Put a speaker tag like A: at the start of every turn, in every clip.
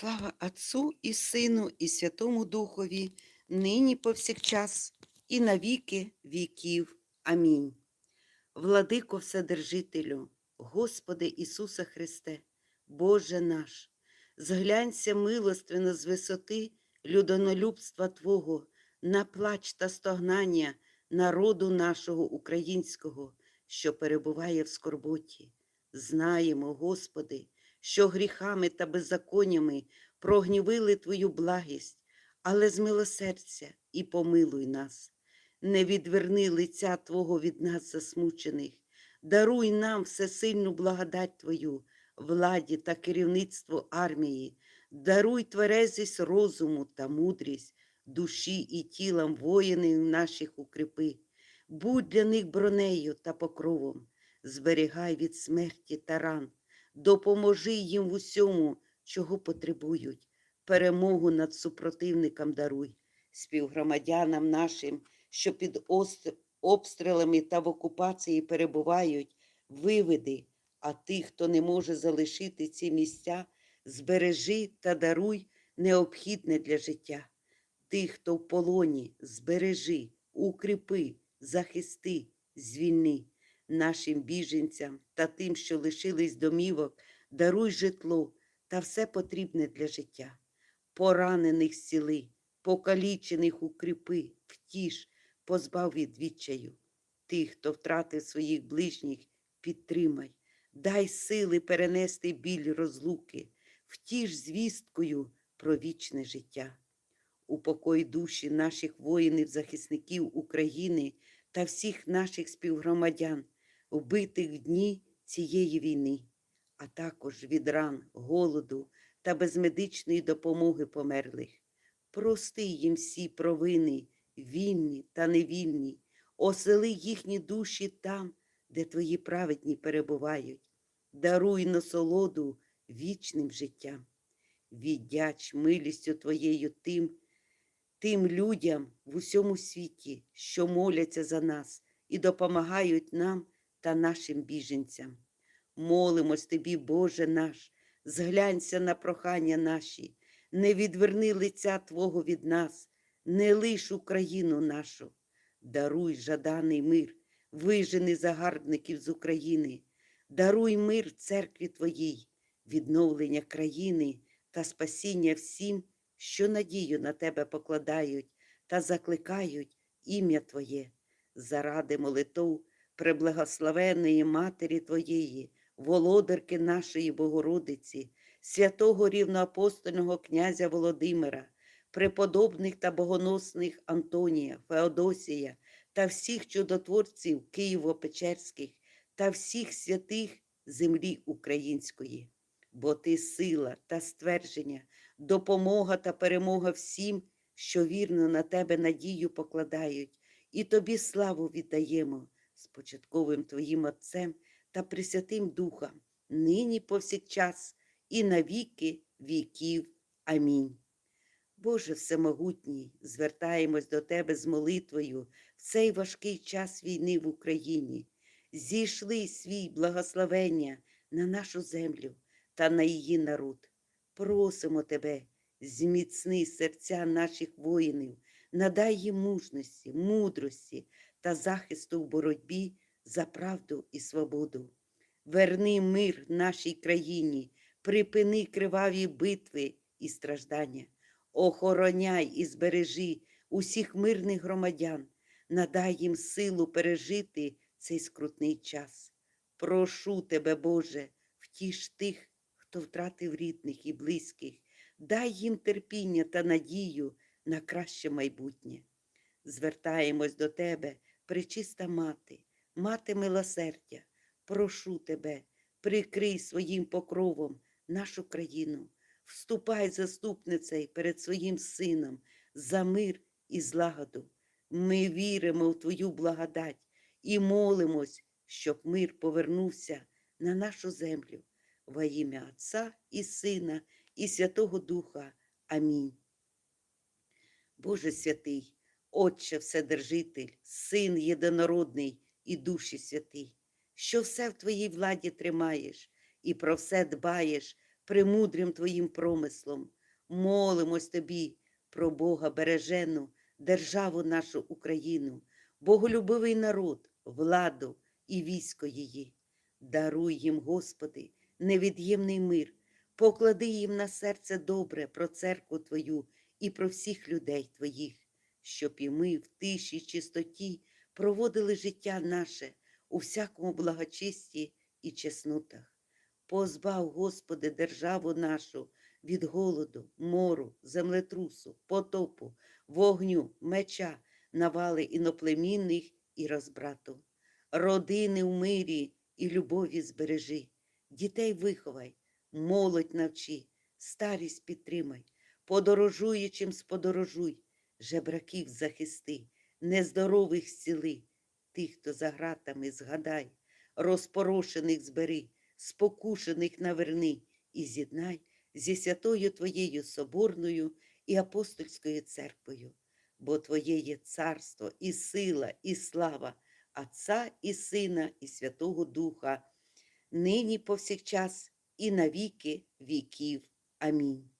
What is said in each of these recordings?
A: Слава Отцу і Сину, і Святому Духові, нині повсякчас, і на віки віків. Амінь. Владико Вседержителю, Господи Ісусе Христе, Боже наш, зглянься милостивно з висоти людонолюбства Твого, на плач та стогнання народу нашого українського, що перебуває в скорботі. Знаємо, Господи, що гріхами та беззаконнями прогнівили Твою благість, але змилосердься і помилуй нас. Не відверни лиця Твого від нас засмучених, даруй нам всесильну благодать Твою, владі та керівництву армії, даруй тверезість розуму та мудрість, душі і тілам воїнів наших укріпи, будь для них бронею та покровом, зберігай від смерті та ран, допоможи їм в усьому, чого потребують, перемогу над супротивником даруй, співгромадянам нашим, що під обстрілами та в окупації перебувають, виведи, а тих, хто не може залишити ці місця, збережи та даруй необхідне для життя. Тих, хто в полоні, збережи, укріпи, захисти, звільни. Нашим біженцям та тим, що лишились домівок, даруй житло та все потрібне для життя. Поранених зціли, покалічених укріпи, втіш, позбав від відчаю. Тих, хто втратив своїх ближніх, підтримай, дай сили перенести біль розлуки, втіш звісткою про вічне життя. Упокой душі наших воїнів-захисників України та всіх наших співгромадян, вбитих в дні цієї війни, а також від ран, голоду та без медичної допомоги померлих. Прости їм всі провини, вільні та невільні, осели їхні душі там, де твої праведні перебувають, даруй насолоду вічним життям. Віддяч милістю твоєю тим, тим людям в усьому світі, що моляться за нас і допомагають нам та нашим біженцям. Молимось тобі, Боже наш, зглянься на прохання наші, не відверни лиця Твого від нас, не лиш Україну нашу, даруй жаданий мир, вижени загарбників з України, даруй мир церкві Твоїй, відновлення країни та спасіння всім, що надію на Тебе покладають та закликають ім'я Твоє, заради молитов преблагословеної Матері Твоєї, володарки нашої Богородиці, святого рівноапостольного князя Володимира, преподобних та богоносних Антонія, Феодосія та всіх чудотворців Києво-Печерських та всіх святих землі української. Бо ти сила та ствердження, допомога та перемога всім, що вірно на тебе надію покладають, і тобі славу віддаємо з початковим Твоїм Отцем та Пресвятим Духом, нині повсякчас і на віки віків. Амінь. Боже Всемогутній, звертаємось до Тебе з молитвою в цей важкий час війни в Україні. Зійшли свій благословення на нашу землю та на її народ. Просимо Тебе, зміцни серця наших воїнів, надай їм мужності, мудрості та захисту в боротьбі за правду і свободу. Верни мир нашій країні, припини криваві битви і страждання. Охороняй і збережи усіх мирних громадян, надай їм силу пережити цей скрутний час. Прошу тебе, Боже, втіш тих, хто втратив рідних і близьких, дай їм терпіння та надію на краще майбутнє. Звертаємось до тебе, пречиста мати, мати милосердя, прошу тебе, прикрий своїм покровом нашу країну, вступай заступницею перед своїм сином за мир і злагоду. Ми віримо в Твою благодать і молимось, щоб мир повернувся на нашу землю. Во ім'я Отця і Сина, і Святого Духа. Амінь. Боже святий, Отче Вседержитель, Син єдинородний і Душі святий, що все в Твоїй владі тримаєш і про все дбаєш, премудрим Твоїм промислом. Молимось Тобі про Бога бережену, державу нашу Україну, боголюбивий народ, владу і військо її. Даруй їм, Господи, невід'ємний мир, поклади їм на серце добре про церкву Твою і про всіх людей Твоїх, щоб і ми в тиші й чистоті проводили життя наше у всякому благочисті і чеснотах. Позбав, Господи, державу нашу від голоду, мору, землетрусу, потопу, вогню, меча, навали іноплемінних і розбрату. Родини в мирі і любові збережи, дітей виховай, молодь навчи, старість підтримай, подорожуючим сподорожуй, жебраків захисти, нездорових зціли, тих, хто за гратами згадай, розпорошених збери, спокушених наверни і з'єднай зі святою Твоєю Соборною і апостольською церквою, бо Твоє є царство і сила, і слава Отця і Сина, і Святого Духа, нині повсякчас і на віки віків. Амінь.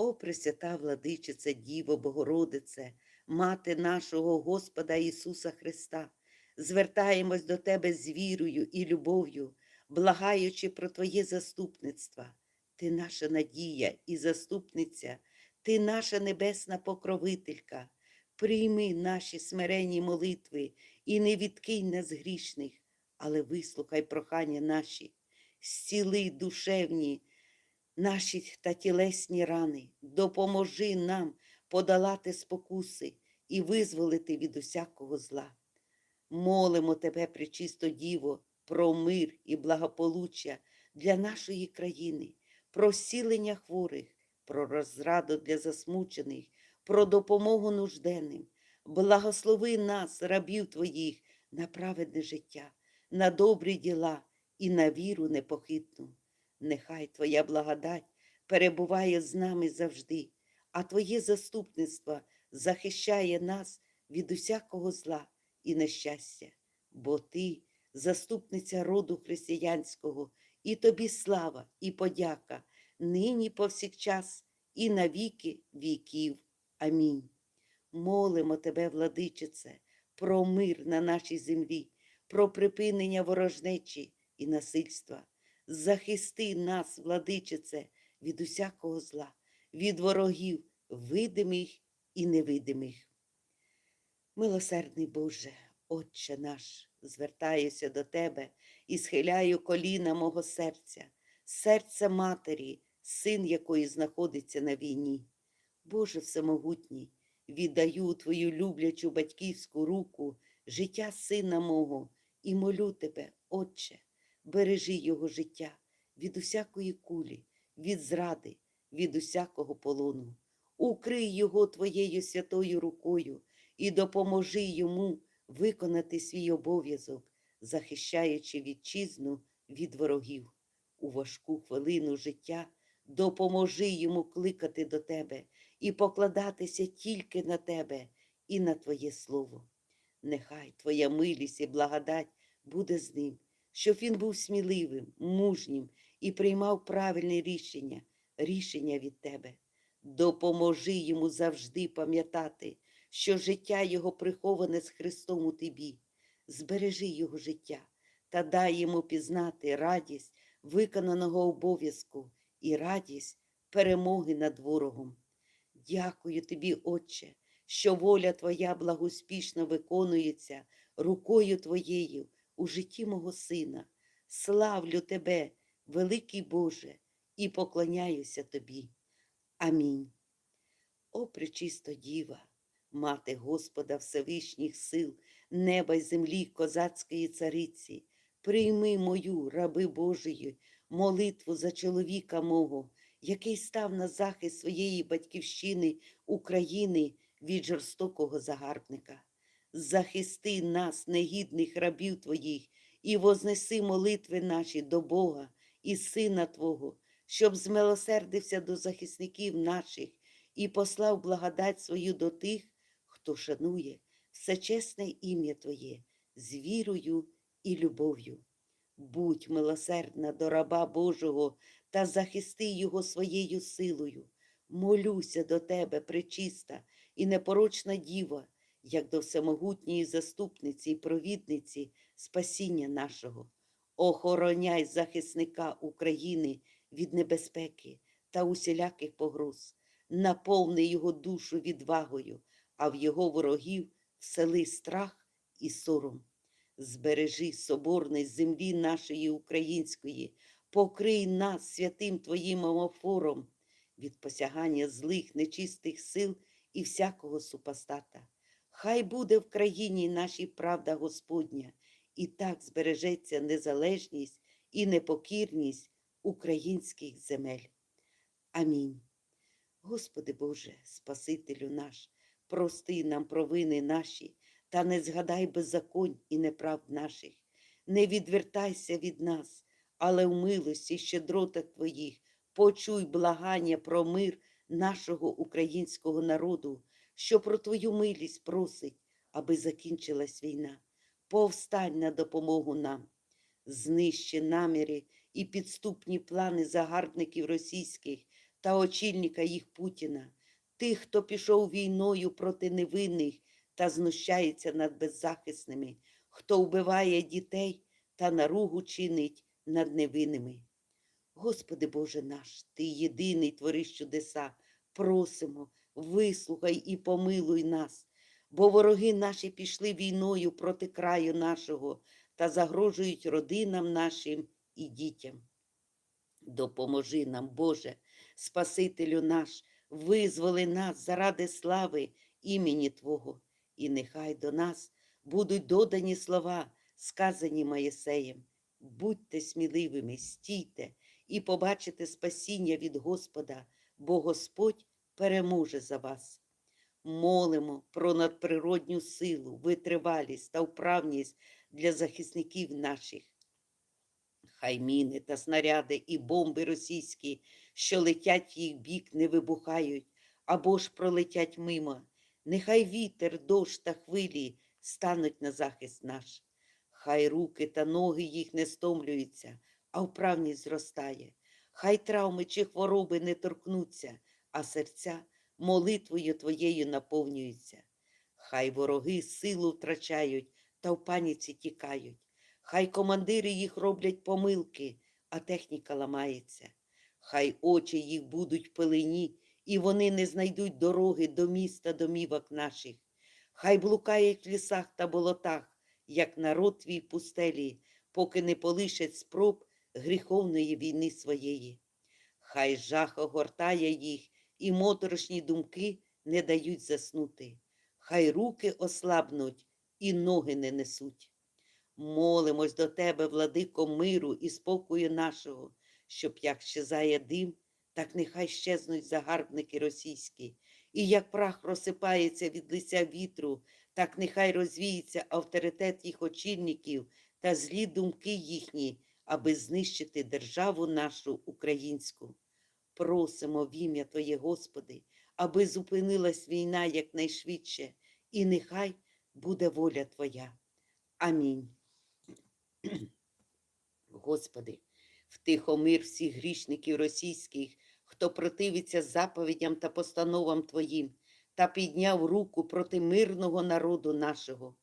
A: О, Пресвята Владичице, Діво Богородице, Мати нашого Господа Ісуса Христа, звертаємось до Тебе з вірою і любов'ю, благаючи про Твоє заступництво. Ти наша надія і заступниця, Ти наша небесна покровителька. Прийми наші смиренні молитви і не відкинь нас грішних, але вислухай прохання наші, зціли душевні наші та тілесні рани, допоможи нам подолати спокуси і визволити від усякого зла. Молимо Тебе, пречисто Діво, про мир і благополуччя для нашої країни, про зцілення хворих, про розраду для засмучених, про допомогу нужденним. Благослови нас, рабів Твоїх, на праведне життя, на добрі діла і на віру непохитну. Нехай Твоя благодать перебуває з нами завжди, а Твоє заступництво захищає нас від усякого зла і нещастя, бо Ти заступниця роду християнського, і тобі слава і подяка, нині повсякчас і на віки віків. Амінь. Молимо Тебе, владичице, про мир на нашій землі, про припинення ворожнечі і насильства. Захисти нас, владичице, від усякого зла, від ворогів, видимих і невидимих. Милосердний Боже, Отче наш, звертаюся до Тебе і схиляю коліна мого серця, серця матері, син якої знаходиться на війні. Боже Всемогутній, віддаю Твою люблячу батьківську руку життя сина мого і молю Тебе, Отче, бережи його життя від усякої кулі, від зради, від усякого полону. Укрий його Твоєю святою рукою і допоможи йому виконати свій обов'язок, захищаючи вітчизну від ворогів. У важку хвилину життя допоможи йому кликати до Тебе і покладатися тільки на Тебе і на Твоє Слово. Нехай Твоя милість і благодать буде з ним, щоб він був сміливим, мужнім і приймав правильне рішення, рішення від Тебе. Допоможи йому завжди пам'ятати, що життя його приховане з Христом у Тобі. Збережи його життя та дай йому пізнати радість виконаного обов'язку і радість перемоги над ворогом. Дякую тобі, Отче, що воля Твоя благоуспішно виконується рукою Твоєю у житті мого сина. Славлю Тебе, великий Боже, і поклоняюся Тобі. Амінь. О, пречисто Діва, мати Господа Всевишніх сил, неба й землі козацької цариці, прийми мою, раби Божої, молитву за чоловіка мого, який став на захист своєї батьківщини України від жорстокого загарбника. Захисти нас, негідних рабів Твоїх, і вознеси молитви наші до Бога і Сина Твого, щоб змилосердився до захисників наших і послав благодать свою до тих, хто шанує всечесне ім'я Твоє з вірою і любов'ю. Будь милосердна до раба Божого та захисти його своєю силою. Молюся до тебе, пречиста і непорочна діва, як до всемогутньої заступниці і провідниці спасіння нашого. Охороняй захисника України від небезпеки та усіляких погроз, наповни його душу відвагою, а в його ворогів всели страх і сором. Збережи соборність землі нашої української, покрий нас святим Твоїм омофором від посягання злих нечистих сил і всякого супостата. Хай буде в країні нашій правда Господня, і так збережеться незалежність і непокірність українських земель. Амінь. Господи Боже, Спасителю наш, прости нам провини наші, та не згадай беззаконь і неправд наших. Не відвертайся від нас, але в милості й щедротах Твоїх почуй благання про мир нашого українського народу, що про Твою милість просить, аби закінчилась війна. Повстань на допомогу нам, знищи наміри і підступні плани загарбників російських та очільника їх Путіна, тих, хто пішов війною проти невинних та знущається над беззахисними, хто вбиває дітей та наругу чинить над невинними. Господи Боже наш, Ти єдиний твориш чудеса, просимо, вислухай і помилуй нас, бо вороги наші пішли війною проти краю нашого та загрожують родинам нашим і дітям. Допоможи нам, Боже, Спасителю наш, визволи нас заради слави імені Твого, і нехай до нас будуть додані слова, сказані Моїсеєм. Будьте сміливими, стійте і побачите спасіння від Господа, бо Господь переможе за вас. Молимо про надприродню силу, витривалість та вправність для захисників наших. Хай міни та снаряди і бомби російські, що летять в їх бік, не вибухають або ж пролетять мимо. Нехай вітер, дощ та хвилі стануть на захист наш. Хай руки та ноги їх не стомлюються, а вправність зростає. Хай травми чи хвороби не торкнуться, а серця молитвою твоєю наповнюються. Хай вороги силу втрачають та в паніці тікають. Хай командири їх роблять помилки, а техніка ламається. Хай очі їх будуть в пелені, і вони не знайдуть дороги до міста домівок наших. Хай блукають в лісах та болотах, як народ твій пустелі, поки не полишать спроб гріховної війни своєї. Хай жах огортає їх, і моторошні думки не дають заснути. Хай руки ослабнуть і ноги не несуть. Молимось до тебе, владико миру і спокою нашого, щоб як щезає дим, так нехай щезнуть загарбники російські, і як прах розсипається від лиця вітру, так нехай розвіється авторитет їх очільників та злі думки їхні, аби знищити державу нашу українську. Просимо в ім'я Твоє, Господи, аби зупинилась війна якнайшвидше, і нехай буде воля Твоя. Амінь. Господи, втихомир всіх грішників російських, хто противиться заповідям та постановам Твоїм, та підняв руку проти мирного народу нашого.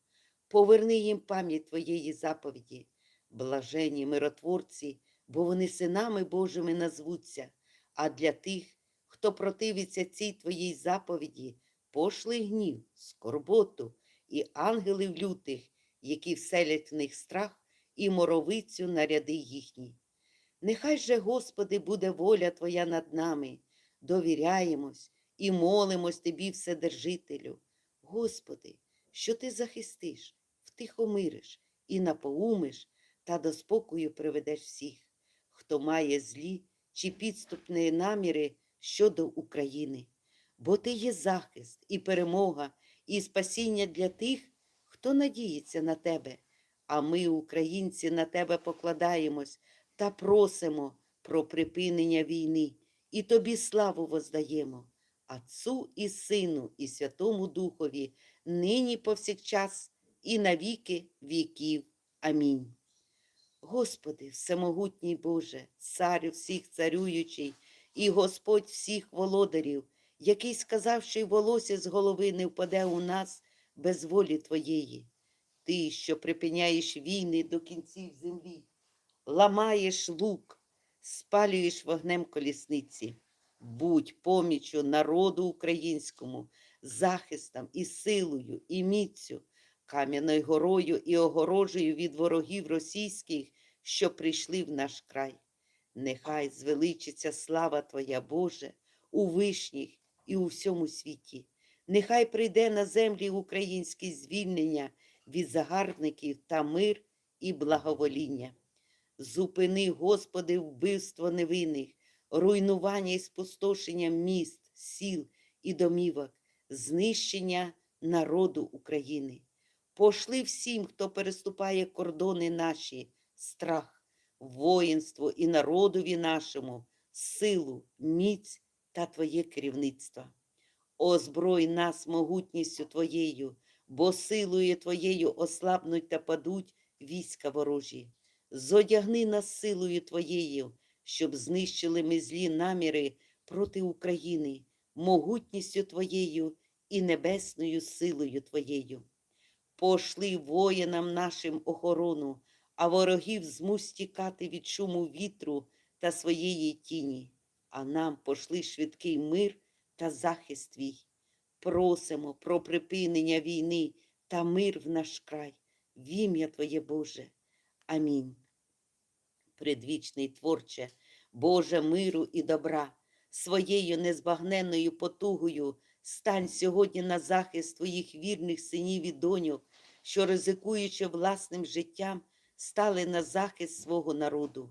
A: Поверни їм пам'ять Твоєї заповіді, блажені миротворці, бо вони синами Божими назвуться, а для тих, хто противиться цій Твоїй заповіді, пошли гнів, скорботу і ангелів лютих, які вселять в них страх і моровицю на ряди їхні. Нехай же, Господи, буде воля Твоя над нами, довіряємось і молимось Тобі, Вседержителю. Господи, що Ти захистиш, втихомириш і напоумиш та до спокою приведеш всіх, хто має злі чи підступні наміри щодо України. Бо Ти є захист і перемога, і спасіння для тих, хто надіється на Тебе. А ми, українці, на Тебе покладаємось та просимо про припинення війни і Тобі славу воздаємо, Отцу і Сину, і Святому Духові, нині повсякчас і на віки віків. Амінь. Господи, всемогутній Боже, царю всіх царюючий, і Господь всіх володарів, який сказав, що й волосся з голови не впаде у нас без волі Твоєї. Ти, що припиняєш війни до кінців землі, ламаєш лук, спалюєш вогнем колісниці. Будь помічю народу українському, захистом і силою, і міцю, кам'яною горою і огорожею від ворогів російських, що прийшли в наш край. Нехай звеличиться слава Твоя, Боже, у вишніх і у всьому світі. Нехай прийде на землі українські звільнення від загарбників та мир і благовоління. Зупини, Господи, вбивство невинних, руйнування і спустошення міст, сіл і домівок, знищення народу України. Пошли всім, хто переступає кордони наші, страх, воїнство і народові нашому, силу, міць та Твоє керівництво. Озброй нас могутністю Твоєю, бо силою Твоєю ослабнуть та падуть війська ворожі. Зодягни нас силою Твоєю, щоб знищили ми злі наміри проти України, могутністю Твоєю і небесною силою Твоєю. Пошли воїнам нашим охорону, а ворогів змусь тікати від шуму вітру та своєї тіні, а нам пошли швидкий мир та захист твій. Просимо про припинення війни та мир в наш край, в ім'я Твоє Боже. Амінь. Предвічний творче, Боже миру і добра, своєю незбагненною потугою стань сьогодні на захист твоїх вірних синів і доньок, що, ризикуючи власним життям, стали на захист свого народу.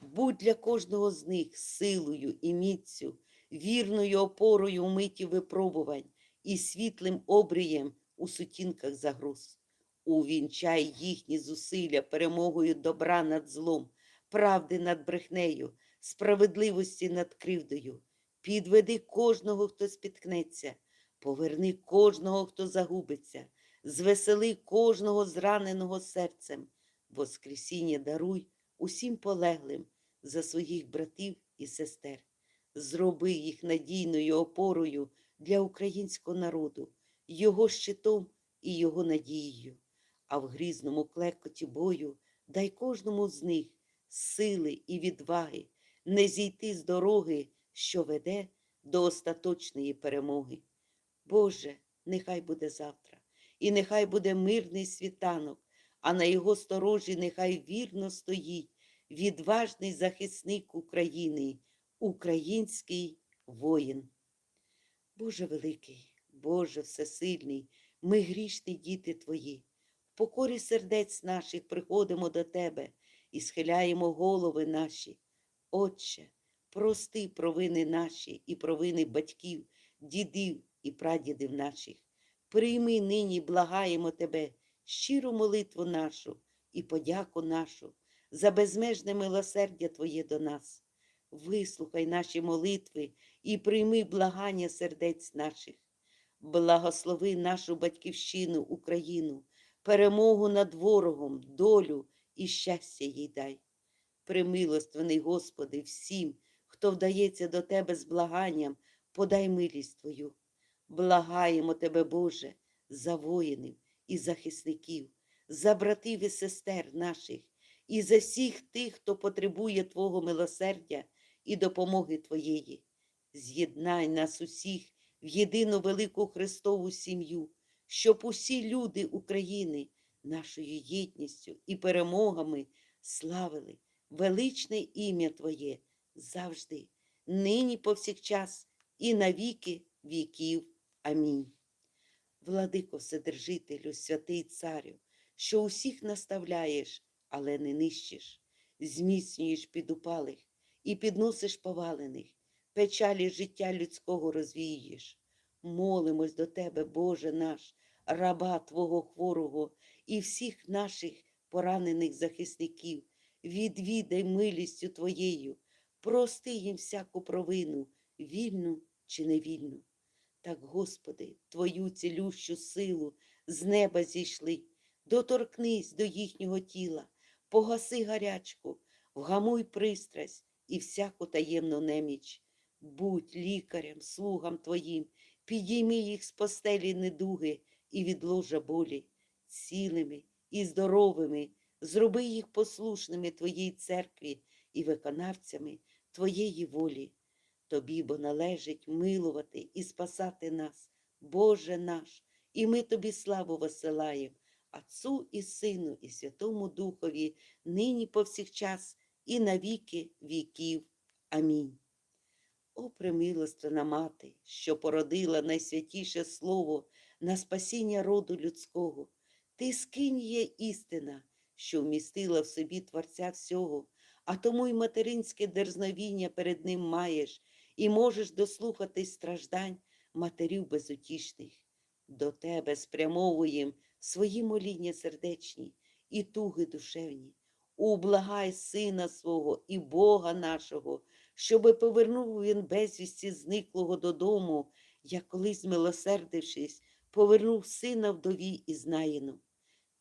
A: Будь для кожного з них силою і міцю, вірною опорою у миті випробувань і світлим обрієм у сутінках загроз. Увінчай їхні зусилля перемогою добра над злом, правди над брехнею, справедливості над кривдою. Підведи кожного, хто спіткнеться, поверни кожного, хто загубиться, звесели кожного зраненого серцем, Воскресіння даруй усім полеглим за своїх братів і сестер. Зроби їх надійною опорою для українського народу, його щитом і його надією. А в грізному клекоті бою дай кожному з них сили і відваги не зійти з дороги, що веде до остаточної перемоги. Боже, нехай буде завтра, і нехай буде мирний світанок, а на його сторожі нехай вірно стоїть відважний захисник України, український воїн. Боже великий, Боже всесильний, ми грішні діти Твої. В покорі сердець наших приходимо до Тебе і схиляємо голови наші. Отче, прости провини наші і провини батьків, дідів і прадідів наших. Прийми нині, благаємо Тебе, щиру молитву нашу і подяку нашу за безмежне милосердя Твоє до нас. Вислухай наші молитви і прийми благання сердець наших. Благослови нашу батьківщину, Україну, перемогу над ворогом, долю і щастя їй дай. Примилостивний, Господи, всім, хто вдається до Тебе з благанням, подай милість Твою. Благаємо Тебе, Боже, за воїнів і захисників, за братів і сестер наших, і за всіх тих, хто потребує Твого милосердя і допомоги Твоєї. З'єднай нас усіх в єдину велику Христову сім'ю, щоб усі люди України нашою єдністю і перемогами славили величне ім'я Твоє завжди, нині повсякчас і на віки віків. Амінь. Владико Вседержителю, святий Царю, що усіх наставляєш, але не нищиш, зміцнюєш підупалих і підносиш повалених, печалі життя людського розвієш. Молимось до Тебе, Боже наш, раба Твого хворого і всіх наших поранених захисників, відвідай милістю Твоєю, прости їм всяку провину, вільну чи невільну. Так, Господи, Твою цілющу силу з неба зійшли, доторкнись до їхнього тіла, погаси гарячку, вгамуй пристрасть і всяку таємну неміч. Будь лікарем, слугам твоїм, підійми їх з постелі недуги і від ложа болі, цілими і здоровими, зроби їх послушними Твоїй церкві і виконавцями Твоєї волі. Тобі бо належить милувати і спасати нас, Боже наш, і ми Тобі славу висилаєм, Отцу і Сину, і Святому Духові, нині повсякчас, і на віки віків. Амінь. О, примилостина мати, що породила найсвятіше слово на спасіння роду людського, ти скинь є істина, що вмістила в собі Творця всього, а тому й материнське дерзновіння перед ним маєш, і можеш дослухатись страждань матерів безутішних. До тебе спрямовуєм свої моління сердечні і туги душевні. Ублагай сина свого і Бога нашого, щоби повернув він безвісті зниклого додому, як колись, милосердившись, повернув сина вдові і знаєну.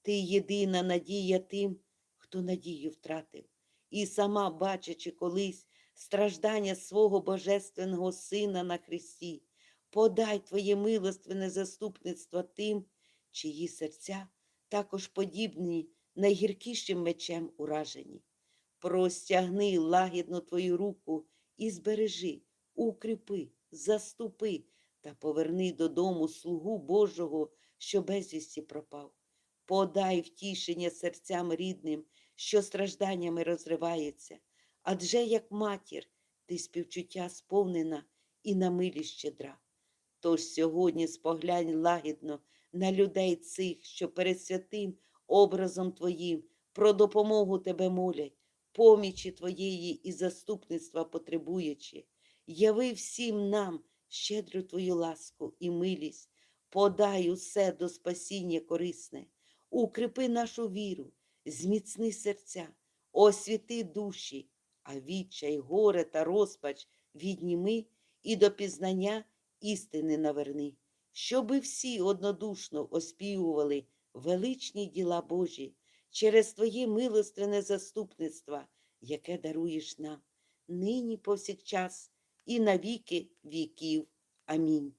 A: Ти єдина надія тим, хто надію втратив, і сама, бачачи колись страждання свого божественного Сина на Христі, подай Твоє милостивне заступництво тим, чиї серця також подібні найгіркішим мечем уражені. Простягни лагідно Твою руку і збережи, укріпи, заступи та поверни додому слугу Божого, що безвісті пропав. Подай втішення серцям рідним, що стражданнями розривається, адже як матір ти співчуття сповнена і на милість щедра. Тож сьогодні споглянь лагідно на людей цих, що перед святим образом Твоїм про допомогу Тебе молять, помічі Твоєї і заступництва потребуючи. Яви всім нам щедру Твою ласку і милість, подай усе до спасіння корисне, укріпи нашу віру, зміцни серця, освіти душі, а відчай, горе та розпач відніми і до пізнання істини наверни, щоби всі однодушно оспівували величні діла Божі через Твоє милостивне заступництво, яке даруєш нам, нині повсякчас і на віки віків. Амінь.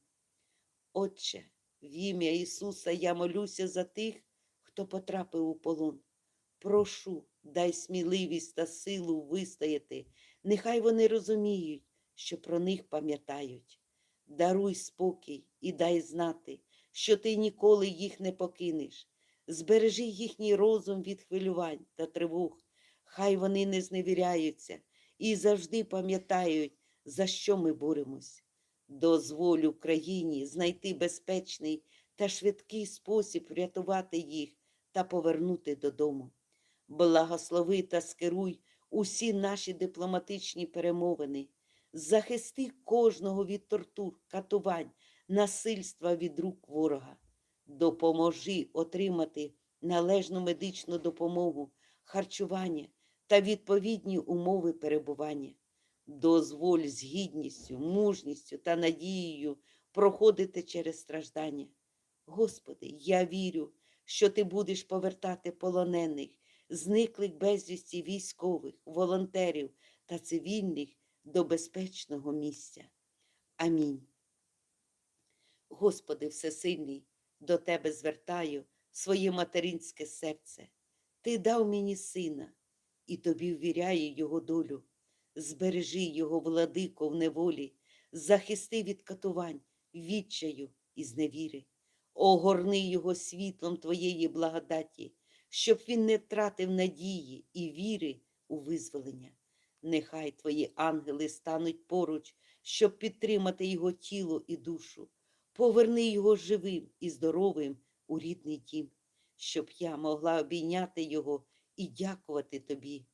A: Отче, в ім'я Ісуса я молюся за тих, хто потрапив у полон. Прошу, дай сміливість та силу вистояти, нехай вони розуміють, що про них пам'ятають. Даруй спокій і дай знати, що ти ніколи їх не покинеш. Збережи їхній розум від хвилювань та тривог. Хай вони не зневіряються і завжди пам'ятають, за що ми боремось. Дозволь Україні знайти безпечний та швидкий спосіб врятувати їх та повернути додому. Благослови та скеруй усі наші дипломатичні перемовини, захисти кожного від тортур, катувань, насильства від рук ворога. Допоможи отримати належну медичну допомогу, харчування та відповідні умови перебування. Дозволь з гідністю, мужністю та надією проходити через страждання. Господи, я вірю, що Ти будеш повертати полонених, зниклих безвісті військових, волонтерів та цивільних до безпечного місця. Амінь. Господи Всесильний, до Тебе звертаю своє материнське серце. Ти дав мені сина, і тобі ввіряю його долю. Збережи його, владико, в неволі, захисти від катувань, відчаю і зневіри. Огорни його світлом Твоєї благодаті, щоб він не втратив надії і віри у визволення. Нехай Твої ангели стануть поруч, щоб підтримати його тіло і душу. Поверни його живим і здоровим у рідний дім, щоб я могла обійняти його і дякувати тобі.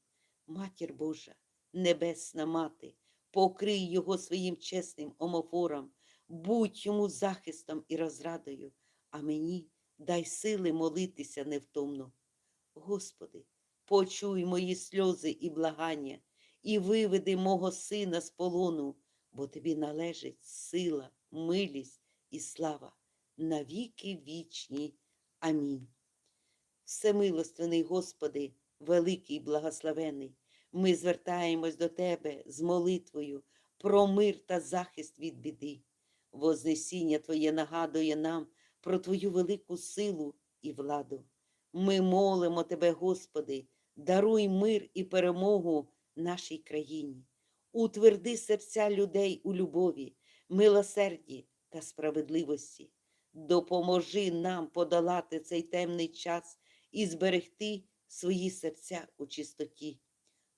A: Матір Божа, Небесна Мати, покрий його своїм чесним омофором, будь йому захистом і розрадою, а мені дай сили молитися невтомно. Господи, почуй мої сльози і благання, і виведи мого сина з полону, бо тобі належить сила, милість і слава навіки вічні. Амінь. Всемилостивний Господи, великий і благословений, ми звертаємось до Тебе з молитвою про мир та захист від біди. Вознесіння Твоє нагадує нам про Твою велику силу і владу. Ми молимо Тебе, Господи, даруй мир і перемогу нашій країні. Утверди серця людей у любові, милосерді та справедливості. Допоможи нам подолати цей темний час і зберегти свої серця у чистоті.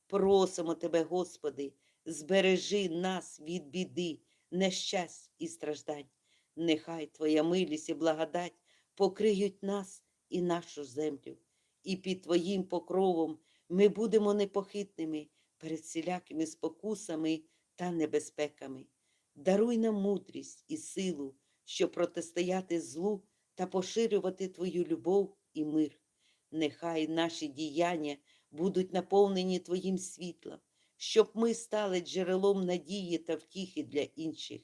A: Просимо Тебе, Господи, збережи нас від біди, нещасть і страждань. Нехай Твоя милість і благодать покриють нас і нашу землю, і під Твоїм покровом ми будемо непохитними перед всілякими спокусами та небезпеками. Даруй нам мудрість і силу, щоб протистояти злу та поширювати Твою любов і мир. Нехай наші діяння будуть наповнені Твоїм світлом, щоб ми стали джерелом надії та втіхи для інших.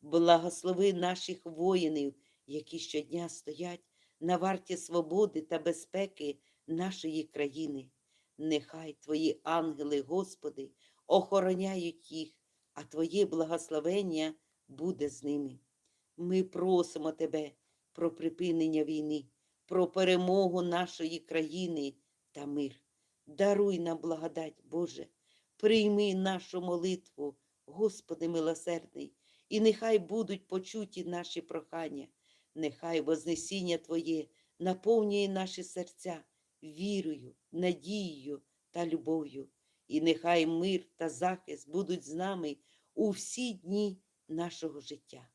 A: Благослови наших воїнів, які щодня стоять на варті свободи та безпеки нашої країни. Нехай Твої ангели, Господи, охороняють їх, а Твоє благословення буде з ними. Ми просимо Тебе про припинення війни, про перемогу нашої країни та мир. Даруй нам благодать, Боже, прийми нашу молитву, Господи милосердний, і нехай будуть почуті наші прохання, нехай Вознесіння Твоє наповнює наші серця вірою, надією та любов'ю, і нехай мир та захист будуть з нами у всі дні нашого життя.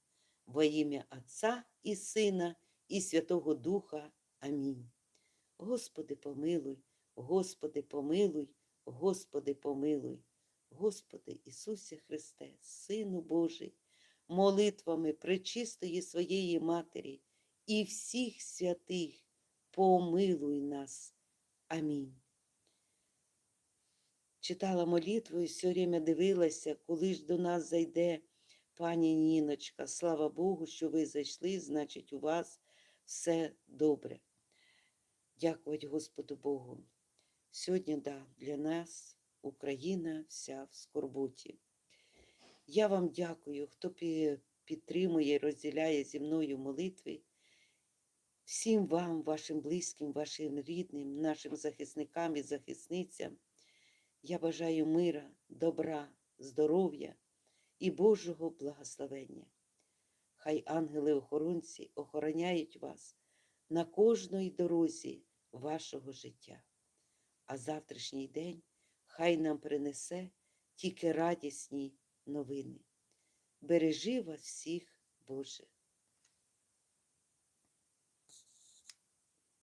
A: Во ім'я Отця і Сина, і Святого Духа. Амінь. Господи, помилуй, Господи, помилуй, Господи, помилуй. Господи Ісусе Христе, Сину Божий, молитвами пречистої своєї Матері і всіх святих, помилуй нас. Амінь. Читала молитву і все время дивилася, коли ж до нас зайде пані Ніночка. Слава Богу, що ви зайшли, значить, у вас все добре. Дякувати Господу Богу. Сьогодні, да, для нас Україна вся в скорботі. Я вам дякую, хто підтримує розділяє зі мною молитви. Всім вам, вашим близьким, вашим рідним, нашим захисникам і захисницям. Я бажаю мира, добра, здоров'я і Божого благословення. Хай ангели-охоронці охороняють вас на кожній дорозі вашого життя. А завтрашній день хай нам принесе тільки радісні новини. Бережи вас всіх, Боже.